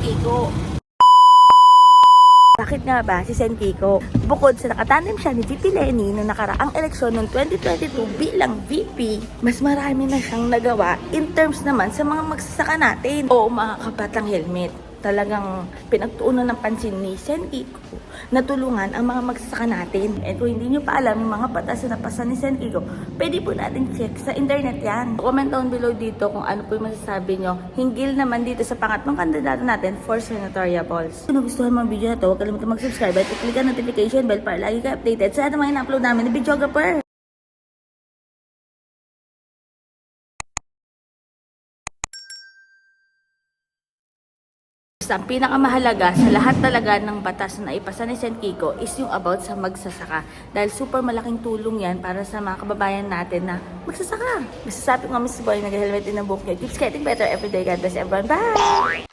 Kiko. Bakit nga ba si Sen Kiko? Bukod sa nakatanim siya ni VP Lenny noong nakaraang eleksyon noong 2022 bilang VP, mas marami na siyang nagawa in terms naman sa mga magsasaka natin o mga kabatang helmet. Talagang pinagtuunan ng pansin ni Sen Kiko na tulungan ang mga magsasaka natin. And kung hindi nyo pa alam yung mga batas na napasa ni Sen Kiko, pwede po natin check sa internet yan. Comment down below dito kung ano po yung masasabi nyo. Hinggil naman dito sa pangatlong kandidato natin for senatorial balls. Kung nagustuhan mo ang video na to, huwag kalimutan mag-subscribe at i-click ang notification bell para lagi ka updated sa mga ina-upload namin na videographer. Ang pinakamahalaga sa lahat talaga ng batas na ipasa ni Sen Kiko is yung about sa magsasaka. Dahil super malaking tulong yan para sa mga kababayan natin na magsasaka. Masasabi ko nga, Mr. Boy, nag-helmet din ang buhok niyo. Keeps getting better every day. God bless everyone. Bye!